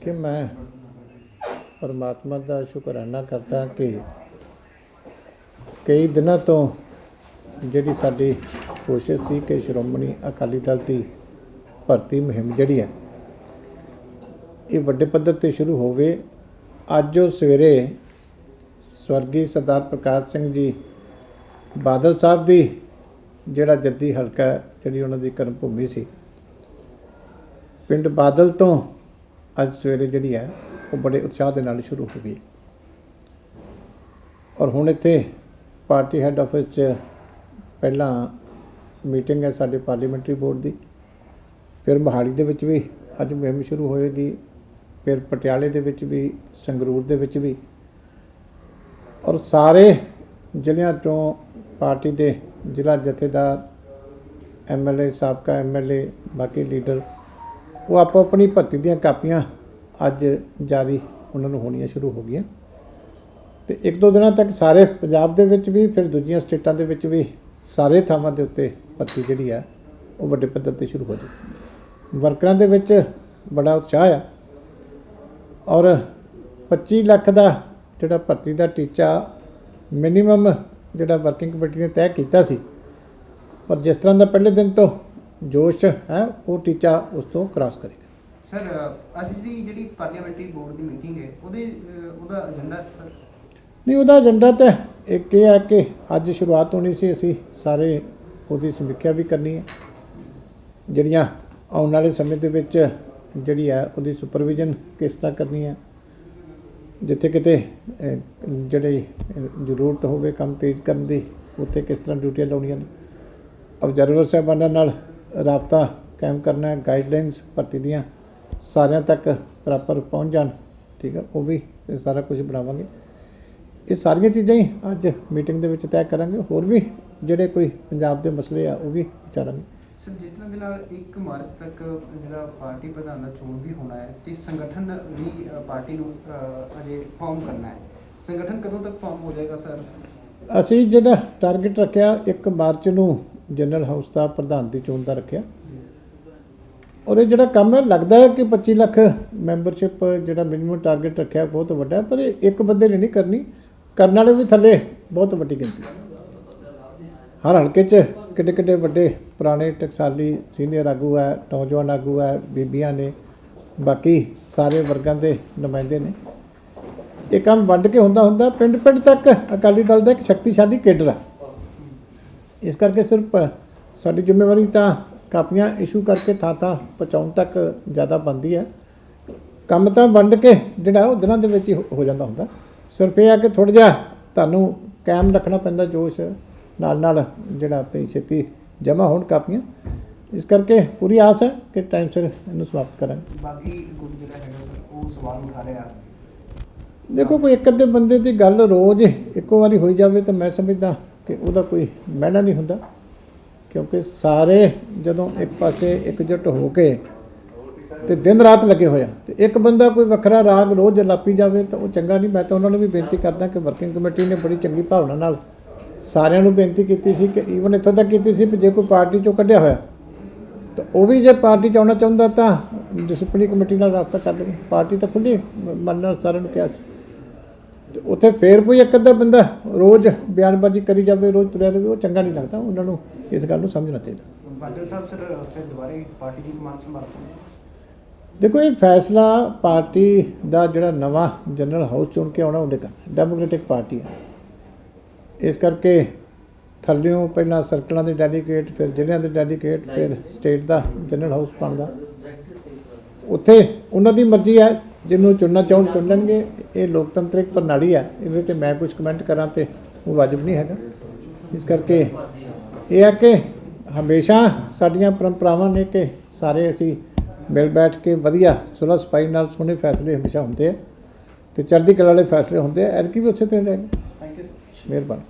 ਕਿ ਮੈਂ ਪਰਮਾਤਮਾ ਦਾ ਸ਼ੁਕਰਾਨਾ ਕਰਦਾ ਕਿ ਕਈ ਦਿਨਾਂ ਤੋਂ ਜਿਹੜੀ ਸਾਡੀ ਕੋਸ਼ਿਸ਼ ਸੀ ਕਿ ਸ਼੍ਰੋਮਣੀ ਅਕਾਲੀ ਦਲ ਦੀ ਭਰਤੀ ਮੁਹਿੰਮ ਜਿਹੜੀ ਹੈ, ਇਹ ਵੱਡੇ ਪੱਧਰ ਤੇ ਸ਼ੁਰੂ ਹੋਵੇ। ਅੱਜ ਉਹ ਸਵੇਰੇ ਸਵਰਗੀ ਸਰਦਾਰ ਪ੍ਰਕਾਸ਼ ਸਿੰਘ ਜੀ ਬਾਦਲ ਸਾਹਿਬ ਦੀ ਜਿਹੜਾ ਜੱਦੀ ਹਲਕਾ ਜਿਹੜੀ ਉਹਨਾਂ ਦੀ ਕਰਮ ਭੂਮੀ ਸੀ, ਪਿੰਡ ਬਾਦਲ ਤੋਂ ਅੱਜ ਸਵੇਰੇ ਜਿਹੜੀ ਹੈ, ਉਹ ਬੜੇ ਉਤਸ਼ਾਹ ਦੇ ਨਾਲ ਸ਼ੁਰੂ ਹੋ ਗਈ। ਔਰ ਹੁਣ ਇੱਥੇ ਪਾਰਟੀ ਹੈੱਡ ਆਫਿਸ 'ਚ ਪਹਿਲਾਂ ਮੀਟਿੰਗ ਹੈ ਸਾਡੇ ਪਾਰਲੀਮੈਂਟਰੀ ਬੋਰਡ ਦੀ। ਫਿਰ ਮੋਹਾਲੀ ਦੇ ਵਿੱਚ ਵੀ ਅੱਜ ਮੁਹਿੰਮ ਸ਼ੁਰੂ ਹੋਏਗੀ। ਫਿਰ ਪਟਿਆਲੇ ਦੇ ਵਿੱਚ ਵੀ, ਸੰਗਰੂਰ ਦੇ ਵਿੱਚ ਵੀ। ਔਰ ਸਾਰੇ ਜ਼ਿਲ੍ਹਿਆਂ ਤੋਂ ਪਾਰਟੀ ਦੇ ਜ਼ਿਲ੍ਹਾ ਜਥੇਦਾਰ ਐਮਐਲਏ ਸਾਬਕਾ ਐਮਐਲਏ ਬਾਕੀ ਲੀਡਰ ਉਹ ਆਪੋ ਆਪਣੀ ਭਰਤੀ ਦੀਆਂ ਕਾਪੀਆਂ ਅੱਜ ਜਾਰੀ ਉਹਨਾਂ ਨੂੰ ਹੋਣੀਆਂ ਸ਼ੁਰੂ ਹੋ ਗਈਆਂ। ਤੇ ਇੱਕ ਦੋ ਦਿਨਾਂ ਤੱਕ ਸਾਰੇ ਪੰਜਾਬ ਦੇ ਵਿੱਚ ਵੀ, ਫਿਰ ਦੂਜੀਆਂ ਸਟੇਟਾਂ ਦੇ ਵਿੱਚ ਵੀ ਸਾਰੇ ਥਾਵਾਂ ਦੇ ਉੱਤੇ ਭਰਤੀ ਜਿਹੜੀ ਆ, ਉਹ ਵੱਡੇ ਪੱਧਰ ਤੇ ਸ਼ੁਰੂ ਹੋ ਜਾਊ। ਵਰਕਰਾਂ ਦੇ ਵਿੱਚ ਬੜਾ ਉਤਸ਼ਾਹ ਆ ਔਰ 25 ਲੱਖ ਦਾ ਜਿਹੜਾ ਭਰਤੀ ਦਾ ਟੀਚਾ ਮਿਨੀਮਮ ਜਿਹੜਾ ਵਰਕਿੰਗ ਕਮੇਟੀ ਨੇ ਤੈਅ ਕੀਤਾ ਸੀ, ਪਰ ਜਿਸ ਤਰ੍ਹਾਂ ਦਾ ਪਹਿਲੇ ਦਿਨ ਤੋਂ ਜੋਸ਼ ਹੈ ਉਹ ਟੀਚਾ ਉਸ ਤੋਂ ਕ੍ਰਾਸ ਕਰੇਗਾ। ਸਰ ਅੱਜ ਦੀ ਜਿਹੜੀ ਪਾਰਲੀਮੈਂਟਰੀ ਬੋਰਡ ਦੀ ਮੀਟਿੰਗ ਹੈ ਉਹਦੇ ਉਹਦਾ ਏਜੰਡਾ ਸਰ? ਨਹੀਂ ਉਹਦਾ ਏਜੰਡਾ ਤਾਂ ਇੱਕ ਇਹ ਹੈ ਕਿ ਅੱਜ ਸ਼ੁਰੂਆਤ ਹੋਣੀ ਸੀ ਅਸੀਂ ਸਾਰੇ ਉਹਦੀ ਸਮੀਖਿਆ ਵੀ ਕਰਨੀ ਹੈ। ਜਿਹੜੀਆਂ ਆਉਣ ਵਾਲੇ ਸਮੇਂ ਦੇ ਵਿੱਚ ਜਿਹੜੀ ਹੈ ਉਹਦੀ ਸੁਪਰਵਿਜ਼ਨ ਕਿਸ ਤਰ੍ਹਾਂ ਕਰਨੀ ਹੈ। ਜਿੱਥੇ ਕਿਤੇ ਜਿਹੜੀ ਜ਼ਰੂਰਤ ਹੋਵੇ ਕੰਮ ਤੇਜ਼ ਕਰਨ ਦੀ ਉੱਥੇ ਕਿਸ ਤਰ੍ਹਾਂ ਡਿਊਟੀਆਂ ਲਾਉਣੀਆਂ ਨੇ। ਅਬਜ਼ਰਵਰ ਸਾਹਿਬਾਨਾਂ ਨਾਲ ਰਾਬਤਾ ਕਾਇਮ ਕਰਨਾ ਹੈ ਗਾਈਡਲਾਈਨਸ ਭਰਤੀ ਦੀਆਂ ਸਾਰਿਆਂ ਤੱਕ ਪ੍ਰੋਪਰ ਪਹੁੰਚ ਜਾਣ ਠੀਕ ਹੈ ਉਹ ਵੀ ਸਾਰਾ ਕੁਝ ਬਣਾਵਾਂਗੇ। ਇਹ ਸਾਰੀਆਂ ਚੀਜ਼ਾਂ ਹੀ ਅੱਜ ਮੀਟਿੰਗ ਦੇ ਵਿੱਚ ਤੈਅ ਕਰਾਂਗੇ ਹੋਰ ਵੀ ਜਿਹੜੇ ਕੋਈ ਪੰਜਾਬ ਦੇ ਮਸਲੇ ਆ ਉਹ ਵੀ ਵਿਚਾਰਾਂਗੇ। ਸਰ ਜਿਸ ਤਰ੍ਹਾਂ ਦੇ ਨਾਲ 1 ਮਾਰਚ ਤੱਕ ਜਿਹੜਾ ਪਾਰਟੀ ਪ੍ਰਧਾਨ ਦਾ ਚੋਣ ਵੀ ਹੋਣਾ ਹੈ ਤੇ ਸੰਗਠਨ ਵੀ ਅ, ਪਾਰਟੀ ਨੂੰ ਅ, ਅਜੇ ਫਾਰਮ ਕਰਨਾ ਹੈ ਸੰਗਠਨ ਕਦੋਂ ਤੱਕ ਫਾਰਮ ਹੋ ਜਾਏਗਾ ਸਰ? ਅਸੀਂ ਜਿਹੜਾ ਟਾਰਗੇਟ ਰੱਖਿਆ 1 ਮਾਰਚ ਨੂੰ ਜਨਰਲ ਹਾਊਸ ਦਾ ਪ੍ਰਧਾਨ ਦੀ ਚੋਣ ਦਾ ਰੱਖਿਆ। ਔਰ ਇਹ ਜਿਹੜਾ ਕੰਮ ਹੈ, ਲੱਗਦਾ ਹੈ ਕਿ 25 ਲੱਖ ਮੈਂਬਰਸ਼ਿਪ ਜਿਹੜਾ ਮਿਨੀਮਮ ਟਾਰਗੇਟ ਰੱਖਿਆ ਬਹੁਤ ਵੱਡਾ ਪਰ ਇਹ ਇੱਕ ਬੰਦੇ ਨੇ ਨਹੀਂ ਕਰਨੀ, ਕਰਨ ਵਾਲੇ ਵੀ ਥੱਲੇ ਬਹੁਤ ਵੱਡੀ ਗਿਣਤੀ ਹਰ ਹਲਕੇ 'ਚ ਕਿੱਡੇ ਕਿੱਡੇ ਵੱਡੇ ਪੁਰਾਣੇ ਟਕਸਾਲੀ ਸੀਨੀਅਰ ਆਗੂ ਹੈ, ਨੌਜਵਾਨ ਆਗੂ ਹੈ, ਬੀਬੀਆਂ ਨੇ, ਬਾਕੀ ਸਾਰੇ ਵਰਗਾਂ ਦੇ ਨੁਮਾਇੰਦੇ ਨੇ। ਇਹ ਕੰਮ ਵੰਡ ਕੇ ਹੁੰਦਾ ਹੁੰਦਾ ਪਿੰਡ ਪਿੰਡ ਤੱਕ ਅਕਾਲੀ ਦਲ ਦਾ ਇੱਕ ਸ਼ਕਤੀਸ਼ਾਲੀ ਕੇਡਰ ਹੈ। ਇਸ ਕਰਕੇ ਸਿਰਫ ਸਾਡੀ ਜ਼ਿੰਮੇਵਾਰੀ ਤਾਂ ਕਾਪੀਆਂ ਇਸ਼ੂ ਕਰਕੇ ਥਾਂ ਥਾਂ ਪਹੁੰਚਾਉਣ ਤੱਕ ਜ਼ਿਆਦਾ ਬਣਦੀ ਹੈ। ਕੰਮ ਤਾਂ ਵੰਡ ਕੇ ਜਿਹੜਾ ਉਹ ਦਿਨਾਂ ਦੇ ਵਿੱਚ ਹੀ ਹੋ- ਜਾਂਦਾ ਹੁੰਦਾ। ਸਿਰਫ ਇਹ ਆ ਕਿ ਥੋੜਾ ਜਿਹਾ ਤੁਹਾਨੂੰ ਕਾਇਮ ਰੱਖਣਾ ਪੈਂਦਾ ਜੋਸ਼ ਨਾਲ ਨਾਲ ਜਿਹੜਾ ਆਪਣੀ ਛੇਤੀ ਜਮ੍ਹਾਂ ਹੋਣ ਕਾਪੀਆਂ। ਇਸ ਕਰਕੇ ਪੂਰੀ ਆਸ ਹੈ ਕਿ ਟਾਈਮ ਸਿਰ ਇਹਨੂੰ ਸਮਾਪਤ ਕਰਾਂਗੇ। ਬਾਕੀ ਗੁੱਟ ਜਿਹੜਾ ਹੈਗਾ ਸਰ ਉਹ ਸਵਾਲ ਉਠਾ ਰਿਹਾ ਦੇਖੋ ਕੋਈ ਇੱਕ ਅੱਧੇ ਬੰਦੇ ਦੀ ਗੱਲ ਰੋਜ਼ ਇੱਕੋ ਵਾਰੀ ਹੋਈ ਜਾਵੇ ਤਾਂ ਮੈਂ ਸਮਝਦਾ ਕਿ ਉਹਦਾ ਕੋਈ ਮਹਿਣਾ ਨਹੀਂ ਹੁੰਦਾ, ਕਿਉਂਕਿ ਸਾਰੇ ਜਦੋਂ ਇੱਕ ਪਾਸੇ ਇਕਜੁੱਟ ਹੋ ਕੇ ਤੇ ਦਿਨ ਰਾਤ ਲੱਗੇ ਹੋਇਆ ਤੇ ਇੱਕ ਬੰਦਾ ਕੋਈ ਵੱਖਰਾ ਰਾਗ ਰੋਜ਼ ਲਾਪੀ ਜਾਵੇ ਤਾਂ ਉਹ ਚੰਗਾ ਨਹੀਂ। ਮੈਂ ਤਾਂ ਉਹਨਾਂ ਨੂੰ ਵੀ ਬੇਨਤੀ ਕਰਦਾ ਕਿ ਵਰਕਿੰਗ ਕਮੇਟੀ ਨੇ ਬੜੀ ਚੰਗੀ ਭਾਵਨਾ ਨਾਲ ਸਾਰਿਆਂ ਨੂੰ ਬੇਨਤੀ ਕੀਤੀ ਸੀ ਕਿ ਈਵਨ ਇੱਥੋਂ ਤੱਕ ਕੀਤੀ ਸੀ ਕਿ ਜੇ ਕੋਈ ਪਾਰਟੀ ਚੋਂ ਕੱਢਿਆ ਹੋਇਆ, ਤਾਂ ਉਹ ਵੀ ਜੇ ਪਾਰਟੀ ਚ ਆਉਣਾ ਚਾਹੁੰਦਾ ਤਾਂ ਡਿਸਪਲਿਨਰੀ ਕਮੇਟੀ ਨਾਲ ਰਾਬਤਾ ਕਰ ਲਵੇ। ਪਾਰਟੀ ਤਾਂ ਖੁੱਲੀ ਮਨ ਨਾਲ ਸਾਰਿਆਂ ਨੂੰ ਕਿਹਾ ਸੀ। ਤੇ ਉੱਥੇ ਫੇਰ ਕੋਈ ਇੱਕ ਅੱਧਾ ਬੰਦਾ ਰੋਜ਼ ਬਿਆਨਬਾਜ਼ੀ ਕਰੀ ਜਾਵੇ ਰੋਜ਼ ਤੁਰਿਆ ਰਹੇ ਉਹ ਚੰਗਾ ਨਹੀਂ ਲੱਗਦਾ। ਉਹਨਾਂ ਨੂੰ ਇਸ ਗੱਲ ਨੂੰ ਸਮਝਣਾ ਚਾਹੀਦਾ। ਬਾਦਲ ਸਾਹਿਬ ਸਰ ਫਿਰ ਦੁਬਾਰੇ ਪਾਰਟੀ ਦੀ ਕਮਾਨ ਸੰਭਾਲਣ ਦੇਖੋ ਇਹ ਫੈਸਲਾ ਪਾਰਟੀ ਦਾ ਜਿਹੜਾ ਨਵਾਂ ਜਨਰਲ ਹਾਊਸ ਚੁਣ ਕੇ ਆਉਣਾ ਉਹਨੇ ਕਰਨਾ ਡੈਮੋਕ੍ਰੈਟਿਕ ਪਾਰਟੀ ਹੈ ਇਸ ਕਰਕੇ ਥੱਲਿਓਂ ਪਹਿਲਾਂ ਸਰਕਲਾਂ ਦੇ ਡੈਡੀਕੇਟ ਫਿਰ ਜ਼ਿਲ੍ਹਿਆਂ ਦੇ ਡੈਡੀਕੇਟ ਫਿਰ ਸਟੇਟ ਦਾ ਜਨਰਲ ਹਾਊਸ ਬਣਦਾ। ਉੱਥੇ ਉਹਨਾਂ ਦੀ ਮਰਜ਼ੀ ਹੈ ਜਿਹਨੂੰ ਚੁਣਨਾ ਚਾਹਣ ਚੁਣ ਲੈਣਗੇ। ਇਹ ਲੋਕਤੰਤਰਿਕ ਪ੍ਰਣਾਲੀ ਹੈ ਇਹਦੇ ਤੇ ਮੈਂ ਕੁਝ ਕਮੈਂਟ ਕਰਾਂ ਤੇ ਉਹ ਵਾਜਬ ਨਹੀਂ ਹੈਗਾ। ਇਸ ਕਰਕੇ ਇਹ ਹੈ ਕਿ ਹਮੇਸ਼ਾ ਸਾਡੀਆਂ ਪਰੰਪਰਾਵਾਂ ਨੇ ਕਿ ਸਾਰੇ ਅਸੀਂ ਮਿਲ ਬੈਠ ਕੇ ਵਧੀਆ ਸੁਲਹ ਸਫ਼ਾਈ ਨਾਲ ਸੋਹਣੇ ਫੈਸਲੇ ਹਮੇਸ਼ਾ ਹੁੰਦੇ ਆ ਤੇ ਚੜ੍ਹਦੀ ਕਲਾ ਵਾਲੇ ਫੈਸਲੇ ਹੁੰਦੇ ਆ। ਐਰਕੀ ਵੀ ਉਸੇ ਤਰ੍ਹਾਂ ਰਹੇ ਥੈਂਕ ਯੂ ਮਿਹਰਬਾਨੀ।